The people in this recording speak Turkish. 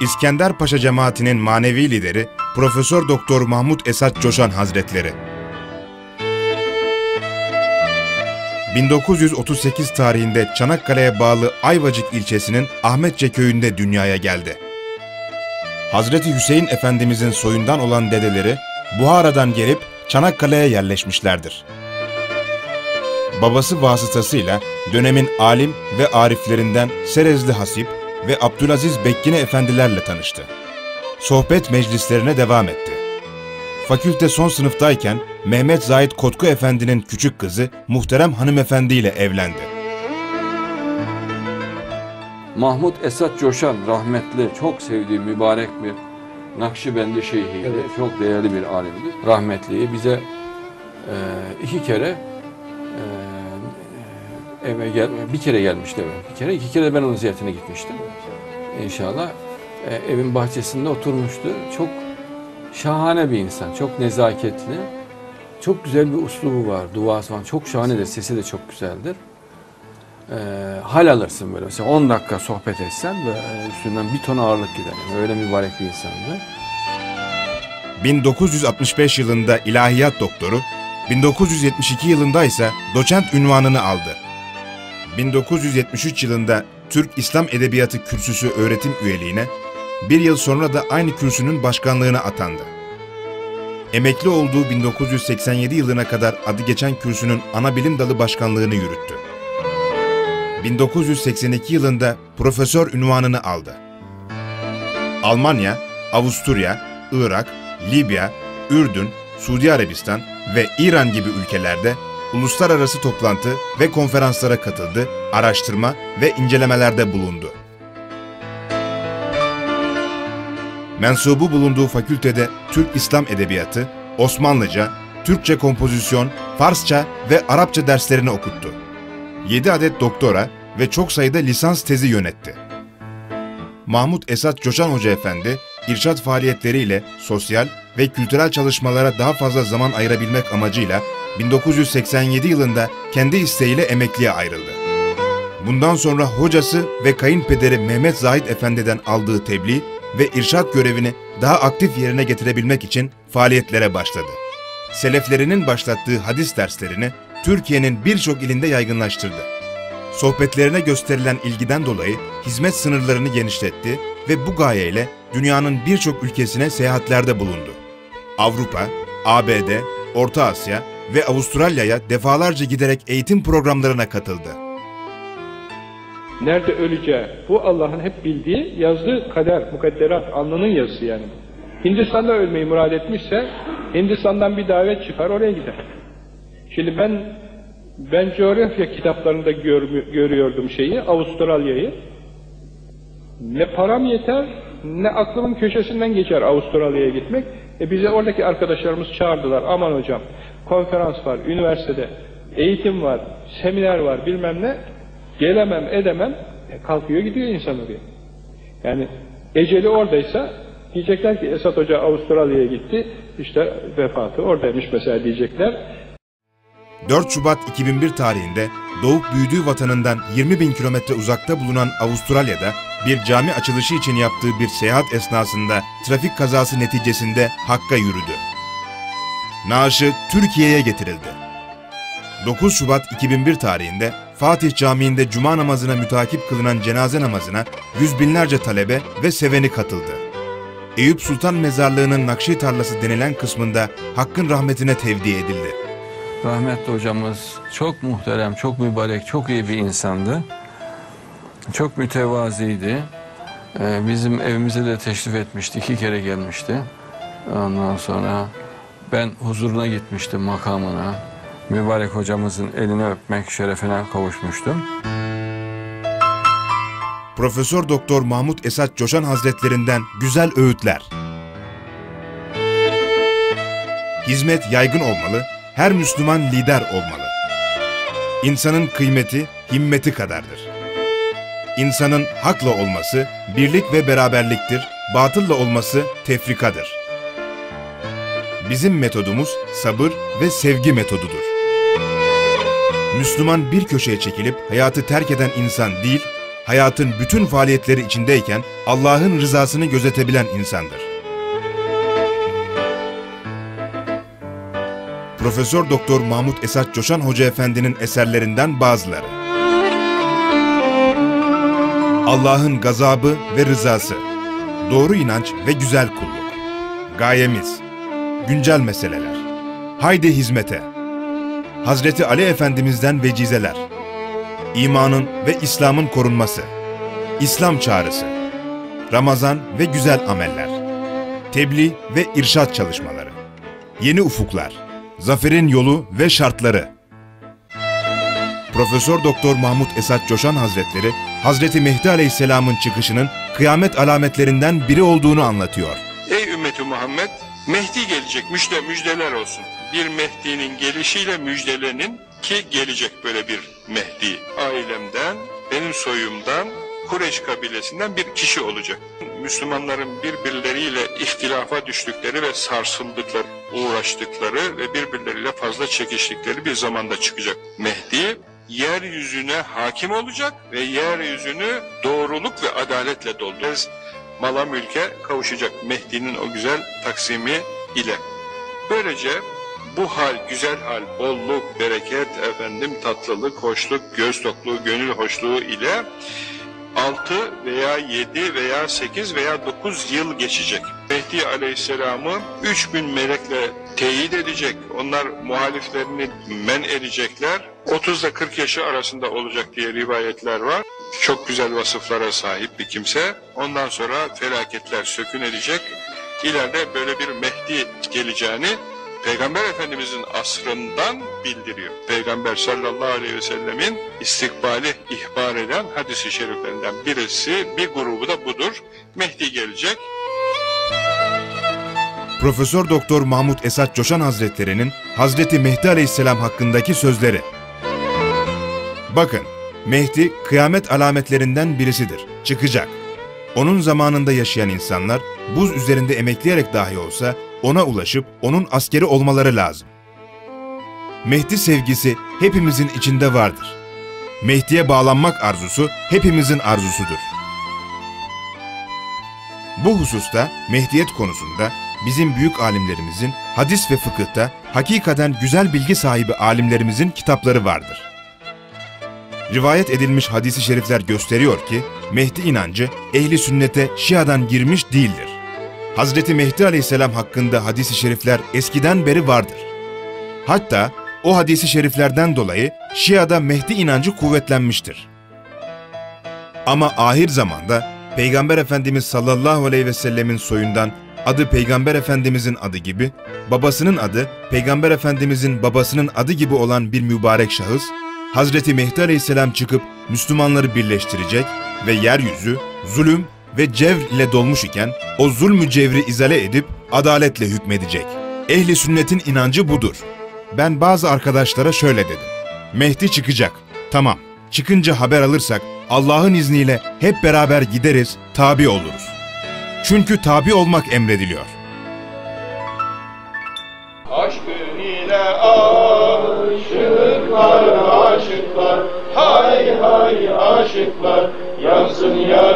İskender Paşa cemaatinin manevi lideri Profesör Doktor Mahmut Esat Coşan Hazretleri. 1938 tarihinde Çanakkale'ye bağlı Ayvacık ilçesinin Ahmetçe köyünde dünyaya geldi. Hazreti Hüseyin Efendimizin soyundan olan dedeleri Buhara'dan gelip Çanakkale'ye yerleşmişlerdir. Babası vasıtasıyla dönemin alim ve ariflerinden Serezli Hasip ve Abdülaziz Bekkine efendilerle tanıştı. Sohbet meclislerine devam etti. Fakülte son sınıftayken Mehmet Zahid Kotku Efendi'nin küçük kızı Muhterem Hanımefendi ile evlendi. Mahmut Esat Coşan rahmetli çok sevdiği mübarek bir Nakşibendi şeyhiydi. Evet. Çok değerli bir alimdi. Rahmetliyi bize e, iki kere e, eve gel bir kere gelmişti eve. Bir kere iki kere ben onun ziyaretine gitmiştim. İnşallah e, evin bahçesinde oturmuştu. Çok şahane bir insan. Çok nezaketli. Çok güzel bir uslubu var. Duası falan. Çok şahanedir. Sesi de çok güzeldir. Ee, hal alırsın böyle. Mesela 10 dakika sohbet etsen böyle üstünden bir ton ağırlık gider. Yani öyle mübarek bir insandı. 1965 yılında ilahiyat doktoru, 1972 yılında ise doçent ünvanını aldı. 1973 yılında Türk İslam Edebiyatı Kürsüsü öğretim üyeliğine, bir yıl sonra da aynı kürsünün başkanlığına atandı. Emekli olduğu 1987 yılına kadar adı geçen kürsünün ana bilim dalı başkanlığını yürüttü. 1982 yılında profesör ünvanını aldı. Almanya, Avusturya, Irak, Libya, Ürdün, Suudi Arabistan ve İran gibi ülkelerde uluslararası toplantı ve konferanslara katıldı, araştırma ve incelemelerde bulundu. Mensubu bulunduğu fakültede Türk İslam Edebiyatı, Osmanlıca, Türkçe kompozisyon, Farsça ve Arapça derslerini okuttu. 7 adet doktora ve çok sayıda lisans tezi yönetti. Mahmut Esat Coşan Hoca Efendi, irşat faaliyetleriyle sosyal ve kültürel çalışmalara daha fazla zaman ayırabilmek amacıyla 1987 yılında kendi isteğiyle emekliye ayrıldı. Bundan sonra hocası ve kayınpederi Mehmet Zahid Efendi'den aldığı tebliğ ve irşat görevini daha aktif yerine getirebilmek için faaliyetlere başladı. Seleflerinin başlattığı hadis derslerini Türkiye'nin birçok ilinde yaygınlaştırdı. Sohbetlerine gösterilen ilgiden dolayı hizmet sınırlarını genişletti ve bu gayeyle dünyanın birçok ülkesine seyahatlerde bulundu. Avrupa, ABD, Orta Asya ve Avustralya'ya defalarca giderek eğitim programlarına katıldı. Nerede öleceği, bu Allah'ın hep bildiği yazdığı kader, mukadderat, alnının yazısı yani. Hindistan'da ölmeyi murad etmişse, Hindistan'dan bir davet çıkar, oraya gider. Şimdi ben, ben coğrafya kitaplarında gör- görüyordum şeyi, Avustralya'yı. Ne param yeter, ne aklımın köşesinden geçer Avustralya'ya gitmek. E bize oradaki arkadaşlarımız çağırdılar, aman hocam, konferans var, üniversitede, eğitim var, seminer var, bilmem ne. Gelemem, edemem, e, kalkıyor gidiyor insan oraya. Yani eceli oradaysa diyecekler ki Esat Hoca Avustralya'ya gitti, işte vefatı oradaymış mesela diyecekler. 4 Şubat 2001 tarihinde doğup büyüdüğü vatanından 20 bin kilometre uzakta bulunan Avustralya'da bir cami açılışı için yaptığı bir seyahat esnasında trafik kazası neticesinde Hakk'a yürüdü. Naaşı Türkiye'ye getirildi. 9 Şubat 2001 tarihinde Fatih Camii'nde cuma namazına mütakip kılınan cenaze namazına yüz binlerce talebe ve seveni katıldı. Eyüp Sultan Mezarlığı'nın Nakşi Tarlası denilen kısmında Hakk'ın rahmetine tevdi edildi. Rahmetli hocamız çok muhterem, çok mübarek, çok iyi bir insandı. Çok mütevaziydi. Ee, bizim evimize de teşrif etmişti. iki kere gelmişti. Ondan sonra ben huzuruna gitmiştim makamına. Mübarek hocamızın elini öpmek şerefine kavuşmuştum. Profesör Doktor Mahmut Esat Coşan Hazretlerinden güzel öğütler. Hizmet yaygın olmalı, her Müslüman lider olmalı. İnsanın kıymeti, himmeti kadardır. İnsanın hakla olması, birlik ve beraberliktir, batılla olması tefrikadır. Bizim metodumuz sabır ve sevgi metodudur. Müslüman bir köşeye çekilip hayatı terk eden insan değil, hayatın bütün faaliyetleri içindeyken Allah'ın rızasını gözetebilen insandır. Profesör Doktor Mahmut Esat Coşan Hoca Efendi'nin eserlerinden bazıları. Allah'ın gazabı ve rızası, doğru inanç ve güzel kulluk, gayemiz, güncel meseleler, haydi hizmete, Hazreti Ali Efendimiz'den vecizeler, imanın ve İslam'ın korunması, İslam çağrısı, Ramazan ve güzel ameller, tebliğ ve irşat çalışmaları, yeni ufuklar, zaferin yolu ve şartları. Profesör Doktor Mahmut Esat Coşan Hazretleri, Hazreti Mehdi Aleyhisselam'ın çıkışının kıyamet alametlerinden biri olduğunu anlatıyor. Ey ümmeti Muhammed, Mehdi gelecek, müjde, müjdeler olsun. Bir Mehdi'nin gelişiyle müjdelenin ki gelecek böyle bir Mehdi. Ailemden, benim soyumdan, Kureş kabilesinden bir kişi olacak. Müslümanların birbirleriyle ihtilafa düştükleri ve sarsıldıkları, uğraştıkları ve birbirleriyle fazla çekiştikleri bir zamanda çıkacak. Mehdi, yeryüzüne hakim olacak ve yeryüzünü doğruluk ve adaletle dolduracak. Mala mülke kavuşacak Mehdi'nin o güzel taksimi ile. Böylece bu hal, güzel hal, bolluk, bereket, efendim tatlılık, hoşluk, göz tokluğu, gönül hoşluğu ile 6 veya 7 veya 8 veya 9 yıl geçecek. Mehdi Aleyhisselam'ı 3000 melekle teyit edecek. Onlar muhaliflerini men edecekler. 30 ile 40 yaşı arasında olacak diye rivayetler var. Çok güzel vasıflara sahip bir kimse. Ondan sonra felaketler sökün edecek. İleride böyle bir Mehdi geleceğini Peygamber Efendimizin asrından bildiriyor. Peygamber sallallahu aleyhi ve sellemin istikbali ihbar eden hadisi şeriflerinden birisi, bir grubu da budur. Mehdi gelecek. Profesör Doktor Mahmut Esat Coşan Hazretleri'nin Hazreti Mehdi Aleyhisselam hakkındaki sözleri. Bakın, Mehdi kıyamet alametlerinden birisidir. Çıkacak. Onun zamanında yaşayan insanlar buz üzerinde emekleyerek dahi olsa ona ulaşıp onun askeri olmaları lazım. Mehdi sevgisi hepimizin içinde vardır. Mehdi'ye bağlanmak arzusu hepimizin arzusudur. Bu hususta Mehdiyet konusunda bizim büyük alimlerimizin hadis ve fıkıhta hakikaten güzel bilgi sahibi alimlerimizin kitapları vardır. Rivayet edilmiş hadisi şerifler gösteriyor ki Mehdi inancı ehli sünnete Şia'dan girmiş değildir. Hazreti Mehdi Aleyhisselam hakkında hadisi şerifler eskiden beri vardır. Hatta o hadisi şeriflerden dolayı Şia'da Mehdi inancı kuvvetlenmiştir. Ama ahir zamanda Peygamber Efendimiz sallallahu aleyhi ve sellemin soyundan adı Peygamber Efendimizin adı gibi, babasının adı Peygamber Efendimizin babasının adı gibi olan bir mübarek şahıs, Hazreti Mehdi Aleyhisselam çıkıp Müslümanları birleştirecek ve yeryüzü zulüm ve cevr ile dolmuş iken o zulmü cevri izale edip adaletle hükmedecek. Ehli sünnetin inancı budur. Ben bazı arkadaşlara şöyle dedim. Mehdi çıkacak. Tamam. Çıkınca haber alırsak Allah'ın izniyle hep beraber gideriz, tabi oluruz. Çünkü tabi olmak emrediliyor. Aşkın ile aşıklar, aşıklar, hay hay aşıklar, yansın ya